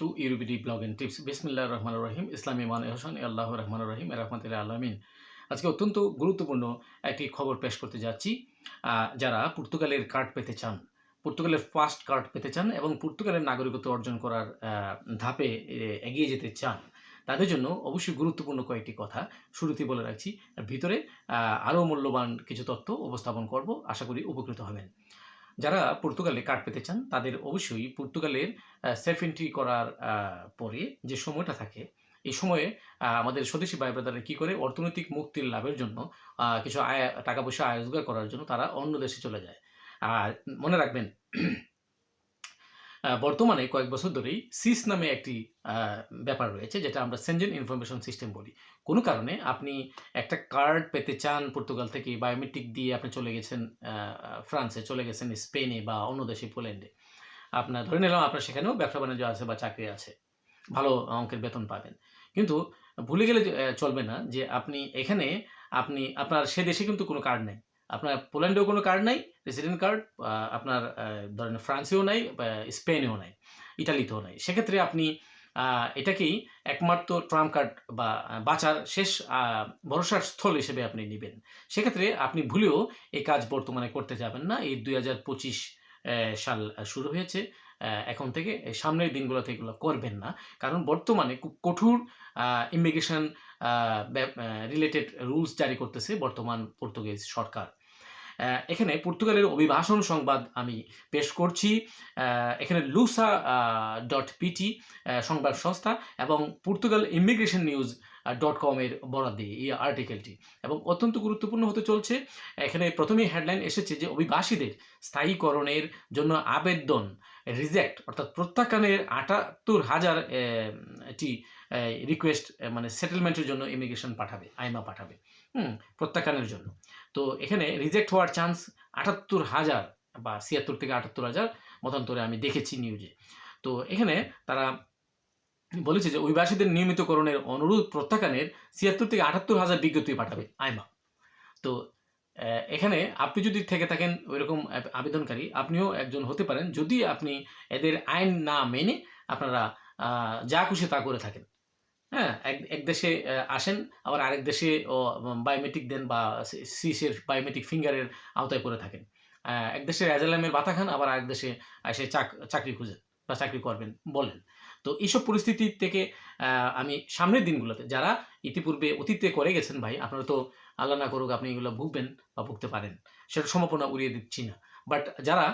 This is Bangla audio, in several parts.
টু ইউরোপিডি ব্লগ এন্ড টিপস। বিসমিল্লাহ রহমান রহিম, ইসলামী মান হোসেন, আল্লাহ রহমান রহিম রহমতুল্লাহ আলমিন। আজকে অত্যন্ত গুরুত্বপূর্ণ একটি খবর পেশ করতে যাচ্ছি যারা পর্তুগালের কার্ড পেতে চান। পর্তুগালের ফার্স্ট কার্ড পেতে চান এবং পর্তুগালের নাগরিকত্ব অর্জন করার ধাপে এগিয়ে যেতে চান, তাদের জন্য অবশ্যই গুরুত্বপূর্ণ কয়েকটি কথা শুরুতেই বলে রাখছি। ভিতরে আরও মূল্যবান কিছু তথ্য উপস্থাপন করব, আশা করি উপকৃত হবেন। যারা পর্তুগালে কার্ড পেতে চান, তাদের অবশ্যই পর্তুগালের সেলফ এন্ট্রি করার পরে যে সময়টা থাকে, এই সময়ে আমাদের স্বদেশি ভাই ব্রাদাররা কী করে, অর্থনৈতিক মুক্তির লাভের জন্য কিছু আয়, টাকা পয়সা আয় রোজগার করার জন্য তারা অন্য দেশে চলে যায়। আর মনে রাখবেন বর্তমানে কয়েক বছর ধরেই সিস নামে একটি ব্যাপার রয়েছে, যেটা আমরা সেনজেন ইনফরমেশন সিস্টেম বলি। কোনো কারণে আপনি একটা কার্ড পেতে চান পর্তুগাল থেকে, বায়োমেট্রিক দিয়ে আপনি চলে গেছেন ফ্রান্সে, চলে গেছেন স্পেনে বা অন্য দেশে, পোল্যান্ডে। আপনার, ধরে নিলাম আপনার সেখানেও ব্যবসা বাণিজ্য আছে বা চাকরি আছে, ভালো অঙ্কের বেতন পাবেন। কিন্তু ভুলে গেলে চলবে না যে আপনি এখানে, আপনি, আপনার সে দেশে কিন্তু কোনো কার্ড নেই। আপনার পোল্যান্ডেও কোনো কার্ড নাই রেসিডেন্ট কার্ড আপনার ধরেন ফ্রান্সেও নাই স্পেনেও নাই, ইটালিতেও নাই। সেক্ষেত্রে আপনি এটাকেই একমাত্র ট্রাম্প কার্ড বা বাঁচার শেষ ভরসার স্থল হিসেবে আপনি নেবেন। সেক্ষেত্রে আপনি ভুলেও এই কাজ বর্তমানে করতে যাবেন না। এই দুই হাজার পঁচিশ সাল শুরু হয়েছে। এখন থেকে সামনের দিনগুলোতে এগুলো করবেন না। কারণ বর্তমানে খুব কঠোর ইমিগ্রেশন রিলেটেড রুলস জারি করতেছে বর্তমান পর্তুগিজ সরকার। এখানে পর্তুগালের অভিবাসন সংবাদ আমি পেশ করছি। এখানে লুসা ডট পিটি সংবাদ সংস্থা এবং পর্তুগাল ইমিগ্রেশন নিউজ ডট কমের বরাদ্দে এই আর্টিকেলটি। এবং অত্যন্ত গুরুত্বপূর্ণ হতে চলছে, এখানে প্রথমেই হেডলাইন এসেছে যে অভিবাসীদের স্থায়ীকরণের জন্য আবেদন রিজেক্ট অর্থাৎ প্রত্যাখ্যানের আটাত্তর হাজার টি রিকোয়েস্ট মানে সেটেলমেন্টের জন্য ইমিগ্রেশন পাঠাবে, আইমা পাঠাবে, হুম, প্রত্যাখ্যানের জন্য। তো এখানে রিজেক্ট হওয়ার চান্স আটাত্তর হাজার বা ছিয়াত্তর থেকে আটাত্তর হাজার মতান্তরে আমি দেখেছি নিউজে তো এখানে তারা বলেছে যে অভিবাসীদের নিয়মিতকরণের অনুরোধ প্রত্যাখ্যানের ছিয়াত্তর থেকে আটাত্তর হাজার বিজ্ঞপ্তি পাঠাবে, আইমা। তো এখানে আপনি যদি থেকে থাকেন ওইরকম আব- আবেদনকারী, আপনিও একজন হতে পারেন। যদি আপনি এদের আইন না মেনে আপনারা যা খুশি তা করে থাকেন। হ্যাঁ এক এক দেশে আসেন, আবার আরেক দেশে বায়োমেট্রিক দেন বা সিসের বায়োমেট্রিক ফিঙ্গারের আওতায় পড়ে থাকেন। এক দেশে অ্যাজালামের বাতা খান, আবার আরেক দেশে এসে চাক, চাকরি খুঁজেন বা চাকরি করবেন বলেন। তো এইসব পরিস্থিতি থেকে আমি সামনের দিনগুলোতে, যারা ইতিপূর্বে অতীতে করে গেছেন ভাই, আপনারা তো আল্লাহ না করুক আপনি এগুলো ভুগবেন বা ভুগতে পারেন। সেটা সম্ভাবনা উড়িয়ে দিচ্ছি না। বাট যারা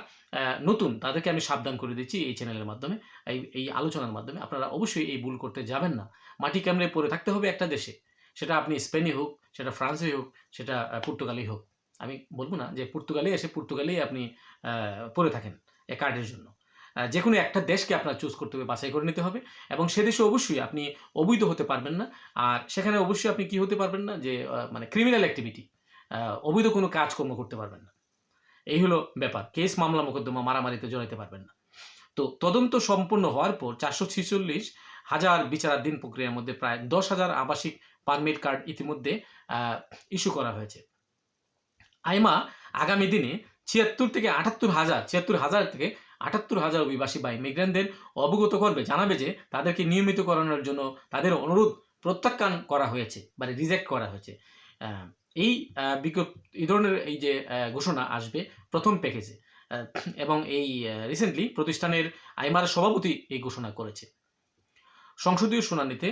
নতুন, তাদেরকে আমি সাবধান করে দিচ্ছি এই চ্যানেলের মাধ্যমে, এই এই আলোচনার মাধ্যমে। আপনারা অবশ্যই এই ভুল করতে যাবেন না। মাটি কামড়ে পড়ে থাকতে হবে একটা দেশে? সেটা আপনি স্পেনে হোক, সেটা ফ্রান্সে হোক, সেটা পর্তুগালেই হোক। আমি বলব না যে পর্তুগালে এসে পর্তুগালেই আপনি পড়ে থাকেন এ কার্ডের জন্য। যে কোনো একটা দেশকে আপনার চুজ করতে হবে, বাছাই করে নিতে হবে। এবং সে দেশে অবশ্যই আপনি অবৈধ হতে পারবেন না। আর সেখানে অবশ্যই আপনি কি হতে পারবেন না? যে মানে ক্রিমিনাল অ্যাক্টিভিটি অবৈধ কোনো কাজকর্ম করতে পারবেন না। এই হলো ব্যাপার। কেস মামলা মোকদ্দমা মারামারিতে জড়াইতে পারবেন না। তো তদন্ত সম্পূর্ণ হওয়ার পর চারশো ছিচল্লিশ হাজার বিচারাধীন প্রক্রিয়ার মধ্যে প্রায় দশ হাজার আবাসিক পারমিট কার্ড ইতিমধ্যে ইস্যু করা হয়েছে। আইমা আগামী দিনে ছিয়াত্তর থেকে আটাত্তর হাজার, ছিয়াত্তর হাজার থেকে আটাত্তর হাজার অভিবাসী বা ইমিগ্রেন্টদের অবগত করবে, জানাবে যে তাদেরকে নিয়মিত করানোর জন্য তাদের অনুরোধ প্রত্যাখ্যান করা হয়েছে মানে রিজেক্ট করা হয়েছে। এই বিজ্ঞপ, এই ধরনের এই যে ঘোষণা আসবে প্রথম প্যাকেজে। এবং এই রিসেন্টলি প্রতিষ্ঠানের আইমার সভাপতি এই ঘোষণা করেছে। সংসদীয় শুনানিতে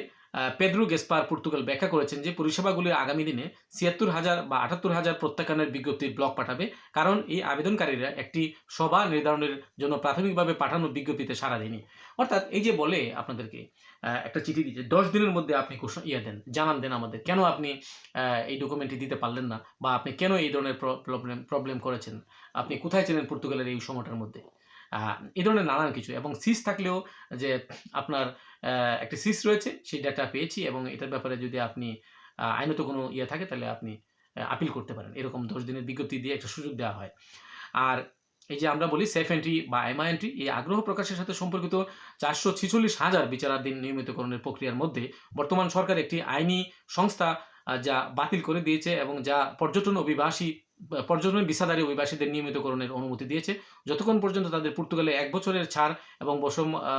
পেদ্রো গেসপার পর্তুগাল ব্যাখ্যা করেছেন যে পরিষেবাগুলি আগামী দিনে ছিয়াত্তর হাজার বা আটাত্তর হাজার প্রত্যাখ্যানের বিজ্ঞপ্তির ব্লক পাঠাবে, কারণ এই আবেদনকারীরা একটি সভা নির্ধারণের জন্য প্রাথমিকভাবে পাঠানো বিজ্ঞপ্তিতে সাড়া দেয়নি। অর্থাৎ এই যে বলে আপনাদেরকে একটা চিঠি দিচ্ছে, দশ দিনের মধ্যে আপনি কোশ্চেন ইয়ে দেন, জানান দেন আমাদের, কেন আপনি এই ডকুমেন্টটি দিতে পারলেন না? বা আপনি কেন এই ধরনের প্রবলেম প্রবলেম করেছেন? আপনি কোথায় ছিলেন পর্তুগালের এই সময়টার মধ্যে? এই ধরনের নানান কিছু। এবং সিস থাকলেও যে আপনার একটা সিস রয়েছে, সেই ডাটা পেয়েছি এবং এটার ব্যাপারে যদি আপনি আইনত কোনো ইয়ে থাকে, তাহলে আপনি আপিল করতে পারেন। এরকম দশ দিনের বিজ্ঞপ্তি দিয়ে একটা সুযোগ দেওয়া হয়। আর এই যে আমরা বলি সেফ এন্ট্রি বা এমআই এন্ট্রি এই আগ্রহ প্রকাশের সাথে সম্পর্কিত চারশো ছিচল্লিশ হাজার বিচারাধীন নিয়মিতকরণের প্রক্রিয়ার মধ্যে বর্তমান সরকার একটি আইনি সংস্থা যা বাতিল করে দিয়েছে এবং যা পর্যটন অভিবাসী পর্যটন ভিসাধারী অভিবাসীদের নিয়মিতকরণের অনুমতি দিয়েছে। যতক্ষণ পর্যন্ত তাদের পর্তুগালে এক বছরের ছাড় এবং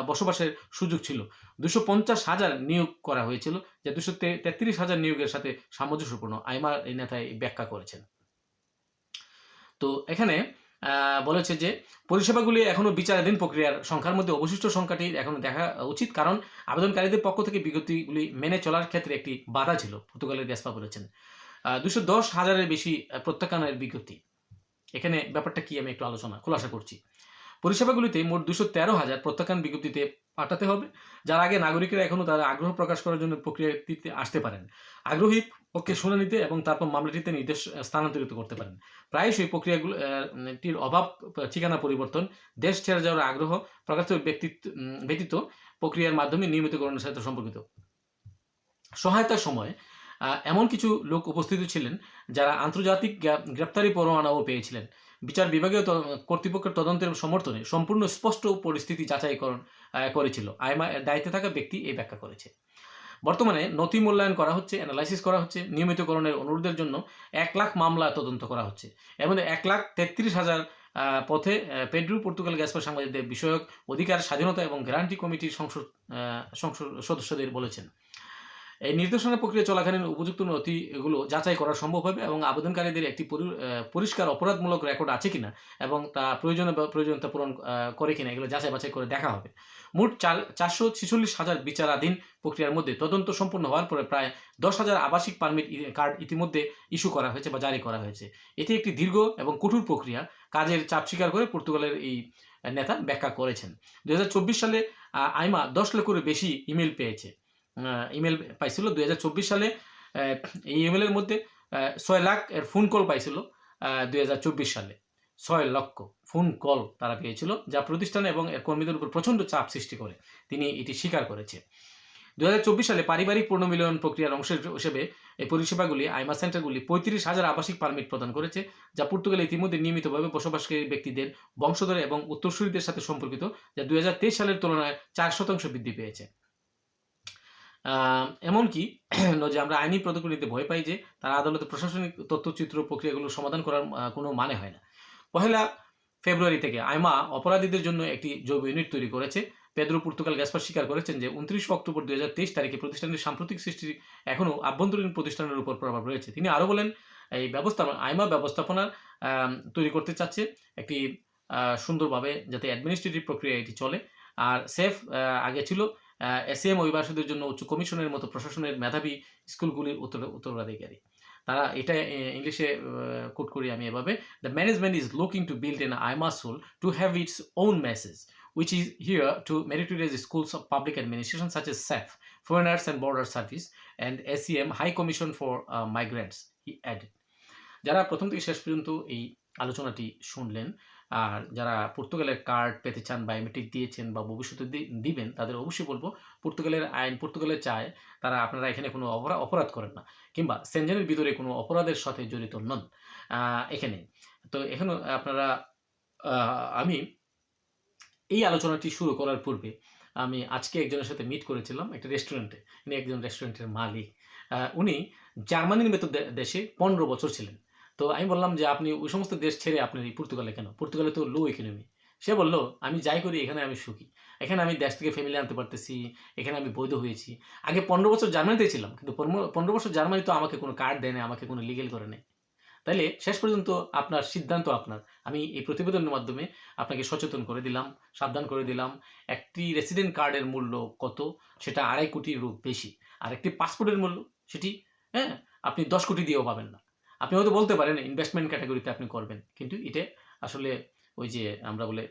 বসবাসের সুযোগ ছিল, দুশো পঞ্চাশ হাজার নিয়োগ করা হয়েছিল, যা দুশো তেত্রিশ হাজার নিয়োগের সাথে সামঞ্জস্যপূর্ণ আইমা এই নেতায় ব্যাখ্যা করেছেন। তো এখানে বলেছে যে, পরিষেবাগুলি এখনও বিচারাধীন প্রক্রিয়ার সংখ্যার মধ্যে অবশিষ্ট সংখ্যাটি এখনও দেখা উচিত, কারণ আবেদনকারীদের পক্ষ থেকে বিজ্ঞপ্তিগুলি মেনে চলার ক্ষেত্রে একটি বাধা ছিল, পর্তুগালের দেশপা বলেছেন। দুশো দশ হাজারের বেশি প্রত্যাখ্যানের বিজ্ঞপ্তি। এখানে ব্যাপারটা কি আমি একটু আলোচনা, খোলাসা করছি। পরিষেবাগুলিতে মোট দুশো তেরো হাজার প্রত্যাখ্যান বিজ্ঞপ্তিতে পাঠাতে হবে, যার আগে নাগরিকরা এখনও তারা আগ্রহ প্রকাশ করার জন্য প্রক্রিয়াটিতে আসতে পারেন। আগ্রহী পক্ষে শুনানিতে এবং তারপর মামলাটিতে নির্দেশ স্থানান্তরিত করতে পারেন। প্রায়শই প্রক্রিয়াগুলো টির অভাব ঠিকানা পরিবর্তন, দেশ ছেড়ে যাওয়ার আগ্রহ প্রকাশিত ব্যক্তিত্ব ব্যতীত প্রক্রিয়ার মাধ্যমে নিয়মিতকরণের সাথে সম্পর্কিত। সহায়তার সময় এমন কিছু লোক উপস্থিত ছিলেন যারা আন্তর্জাতিক গ্রেপ- গ্রেপ্তারি পরোয়ানাও পেয়েছিলেন। বিচার বিভাগীয় কর্তৃপক্ষের তদন্তের সমর্থনে সম্পূর্ণ স্পষ্ট পরিস্থিতি যাচাইকরণ করেছিল। আইমা দায়িত্বে থাকা ব্যক্তি এই ব্যাখ্যা করেছে। বর্তমানে নথি মূল্যায়ন করা হচ্ছে অ্যানালাইসিস করা হচ্ছে, নিয়মিতকরণের অনুরোধের জন্য এক লাখ মামলা তদন্ত করা হচ্ছে। এর মধ্যে এক লাখ তেত্রিশ হাজার পথে পেড্রু, পর্তুগাল গ্যাসপার সাংবাদিকদের বিষয়ক অধিকার, স্বাধীনতা এবং গ্যারান্টি কমিটির সংসদ সংসদ সদস্যদের বলেছেন। এই নির্দেশনা প্রক্রিয়া চলাকালীন উপযুক্ত নথি এগুলো যাচাই করা সম্ভব হবে এবং আবেদনকারীদের একটি পরিষ্কার অপরাধমূলক রেকর্ড আছে কিনা এবং তা প্রয়োজনীয় প্রয়োজনীয়তা পূরণ করে কিনা এগুলো যাচাই বাছাই করে দেখা হবে। মোট চার চারশো ছিচল্লিশ হাজার বিচারাধীন প্রক্রিয়ার মধ্যে তদন্ত সম্পূর্ণ হওয়ার পরে প্রায় দশ হাজার আবাসিক পারমিট কার্ড ইতিমধ্যে ইস্যু করা হয়েছে বা জারি করা হয়েছে। এটি একটি দীর্ঘ এবং কঠোর প্রক্রিয়া, কাজের চাপ স্বীকার করে পর্তুগালের এই নেতা ব্যাখ্যা করেছেন। দু হাজার চব্বিশ সালে আইমা দশ লক্ষের বেশি ইমেল পেয়েছে। ইমেল পাইছিল দুই হাজার চব্বিশ সালে। এই ইমেলের মধ্যে ছয় লাখ এর ফোন কল পাইছিল দুই হাজার চব্বিশ সালে। ছয় লক্ষ ফোন কল তারা পেয়েছিল, যা প্রতিষ্ঠান এবং এর কর্মীদের উপর প্রচণ্ড চাপ সৃষ্টি করে। তিনি এটি স্বীকার করেছে। দুই হাজার চব্বিশ সালে পারিবারিক পুনর্মিলন প্রক্রিয়ার অংশ হিসেবে এই পরিষেবাগুলি, আইমা সেন্টারগুলি পঁয়ত্রিশ হাজার আবাসিক পারমিট প্রদান করেছে, যা পর্তুগালে ইতিমধ্যে নিয়মিতভাবে বসবাসকারী ব্যক্তিদের বংশধর এবং উত্তরসূরিদের সাথে সম্পর্কিত, যা দুই হাজার তেইশ সালের তুলনায় চার শতাংশ বৃদ্ধি পেয়েছে। এমনকি যে আমরা আইনি পদক্ষেপ নিতে ভয় পাই যে তারা আদালতে প্রশাসনিক তথ্যচিত্র প্রক্রিয়াগুলো সমাধান করার কোনো মানে হয় না। পহেলা ফেব্রুয়ারি থেকে আইমা অপরাধীদের জন্য একটি জৈব ইউনিট তৈরি করেছে। পেদ্রো পর্তুগাল গ্যাসপার স্বীকার করেছেন যে উনত্রিশ অক্টোবর দু হাজার তেইশ তারিখে প্রতিষ্ঠানের সাম্প্রতিক সৃষ্টি এখনও আভ্যন্তরীণ প্রতিষ্ঠানের উপর প্রভাব রয়েছে। তিনি আরও বলেন এই ব্যবস্থাপনা আইমা ব্যবস্থাপনা আম, তৈরি করতে চাচ্ছে একটি সুন্দরভাবে যাতে অ্যাডমিনিস্ট্রেটিভ প্রক্রিয়া এটি চলে। আর সেফ আগে ছিল এসএম অভিবাসীদের জন্য উচ্চ কমিশনের মতো প্রশাসনের মেধাবী স্কুলগুলির উত্তর উত্তরাধিকারী তারা এটা ইংলিশে কোট করি আমি এভাবে the management is looking to build an আইমা soul to have its own message which is here to meritorious schools of public administration such as SAF, Foreigners and Border Service, and SEM High Commission for uh, Migrants, he added. যারা প্রথম থেকে শেষ পর্যন্ত এই আলোচনাটি শুনলেন আর যারা পর্তুগালের কার্ড পেতে চান বায়োমেট্রিক দিয়েছেন বা ভবিষ্যতে দিবেন, তাদের অবশ্যই বলব পর্তুগালের আইন পর্তুগালের চায়, তারা আপনারা এখানে কোনো অপরাধ অপরাধ করেন না। কিংবা সেনজেনের ভিতরে কোনো অপরাধের সাথে জড়িত নন। এখানে। তো এখানে আপনারা আমি এই আলোচনাটি শুরু করার পূর্বে আমি আজকে একজনের সাথে মিট করেছিলাম একটা রেস্টুরেন্টে উনি একজন রেস্টুরেন্টের মালিক। উনি জার্মানির মতো দেশে পনেরো বছর ছিলেন। তো আমি বললাম যে, আপনি ওই সমস্ত দেশ ছেড়ে আপনি এই পর্তুগালে কেন? পর্তুগালে তো লো ইকোনমি সে বলল, আমি যাই করি, এখানে আমি সুখী। এখানে আমি দেশ থেকে ফ্যামিলি আনতে পারতেছি, এখানে আমি বৈধ হয়েছি। আগে পনেরো বছর জার্মানিতে ছিলাম, কিন্তু পনেরো- বছর জার্মানি তো আমাকে কোনো কার্ড দেয় না আমাকে কোনো লিগেল করে নেই। তাইলে শেষ পর্যন্ত আপনার সিদ্ধান্ত আপনার। আমি এই প্রতিবেদনের মাধ্যমে আপনাকে সচেতন করে দিলাম, সাবধান করে দিলাম। একটি রেসিডেন্ট কার্ডের মূল্য কত? সেটা আড়াই কোটির বেশি। আর একটি পাসপোর্টের মূল্য, সেটি হ্যাঁ? আপনি দশ কোটি দিয়েও পাবেন না। আপনি হয়তো বলতে পারেন ইনভেস্টমেন্ট ক্যাটাগরিতে আপনি করবেন। কিন্তু এটা আসলে ওই যে আমরা বলে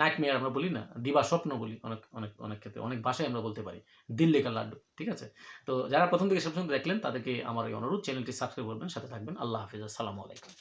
নাইট মেয়ার আমরা বলি না, দিবা স্বপ্ন বলি অনেক অনেক অনেক ক্ষেত্রে। অনেক ভাষায় আমরা বলতে পারি, দিল্লি কা লাড্ডু, ঠিক আছে? তো যারা প্রথম থেকে সবসময় দেখলেন, তাদেরকে আমার এই অনুরোধ চ্যানেলটি সাবস্ক্রাইব করবেন, সাথে থাকবেন। আল্লাহ হাফিজ, আসসালামু আলাইকুম।